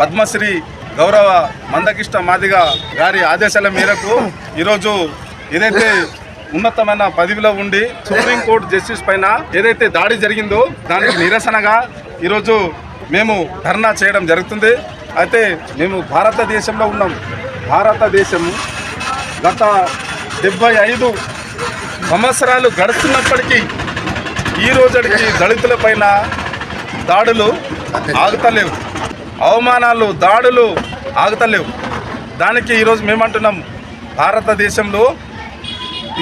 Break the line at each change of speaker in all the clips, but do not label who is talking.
పద్మశ్రీ గౌరవ మందకిష్ట మాదిగ గారి ఆదేశాల మేరకు ఈరోజు ఏదైతే ఉన్నతమైన పదవిలో ఉండి సుప్రీంకోర్టు జస్టిస్ పైన ఏదైతే దాడి జరిగిందో దానికి నిరసనగా ఈరోజు మేము ధర్నా చేయడం జరుగుతుంది. అయితే మేము భారతదేశంలో ఉన్నాం. భారతదేశం గత డెబ్బై ఐదు సంవత్సరాలు గడుస్తున్నప్పటికీ ఈ రోజుకి దళితుల పైన దాడులు ఆగుతలేవు. అవమానాలు దాడులు ఆగుతలేవు. దానికి ఈరోజు మేమంటున్నాం భారతదేశంలో.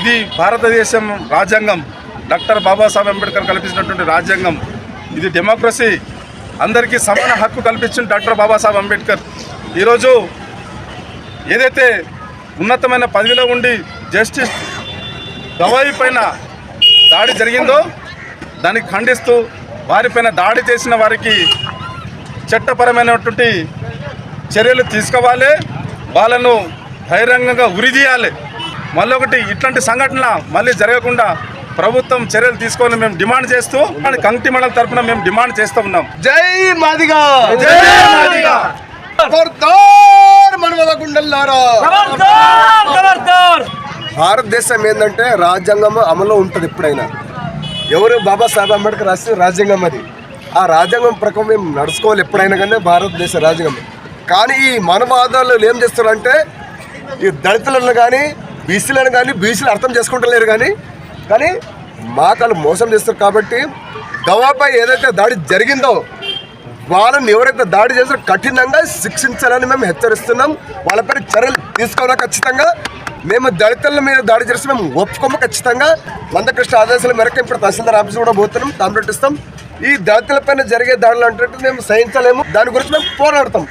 ఇది భారతదేశం రాజ్యాంగం. డాక్టర్ బాబాసాహెబ్ అంబేద్కర్ కల్పించినటువంటి రాజ్యాంగం. ఇది డెమోక్రసీ. అందరికీ సమాన హక్కు కల్పించిన డాక్టర్ బాబాసాహెబ్ అంబేద్కర్. ఈరోజు ఏదైతే ఉన్నతమైన పదవిలో ఉండి జస్టిస్ గవాయి పైన దాడి జరిగిందో దానికి ఖండిస్తూ వారిపైన దాడి చేసిన వారికి చట్టపరమైనటువంటి చర్యలు తీసుకోవాలి. వాళ్ళను బహిరంగంగా ఉరిదీయాలి మళ్ళొకటి ఇట్లాంటి సంఘటన మళ్ళీ జరగకుండా ప్రభుత్వం చర్యలు తీసుకోవాలని మేము డిమాండ్ చేస్తూ అని కంటి మండల తరఫున మేము డిమాండ్ చేస్తూ ఉన్నాం.
జై మాదిగా!
జై మాదిగా!
భారతదేశం ఏంటంటే రాజ్యాంగం అమల్లో ఉంటుంది ఎప్పుడైనా. ఎవరు బాబాసాహెబ్ అంబేద్కర్ రాసిన రాజ్యాంగం అది. ఆ రాజ్యాంగం ప్రకారం మేము నడుచుకోవాలి ఎప్పుడైనా కానీ భారతదేశ రాజ్యాంగం. కానీ ఈ మనవాదాలు ఏం చేస్తారంటే ఈ దళితులను కానీ బీసీలను కానీ బీసీలు అర్థం చేసుకుంటలేరు కానీ కానీ మాకలు మోసం చేస్తారు కాబట్టి గవాపై ఏదైతే దాడి జరిగిందో వాళ్ళని ఎవరైతే దాడి చేస్తారో కఠినంగా శిక్షించాలని మేము హెచ్చరిస్తున్నాం. వాళ్ళపై చర్యలు తీసుకోవాలా ఖచ్చితంగా. మేము దళితుల మీద దాడి చేస్తే మేము ఒప్పుకోము ఖచ్చితంగా. మందకృష్ణ ఆదేశాల మేరకు ఇప్పుడు తహసీల్దార్ ఆఫీస్ కూడా పోతున్నాం కంప్లీట్ ఇస్తాం. ఈ దళితులపైన జరిగే దాడులు అంటే మేము సహించలేము. దాని గురించి మేము పోరాడతాం.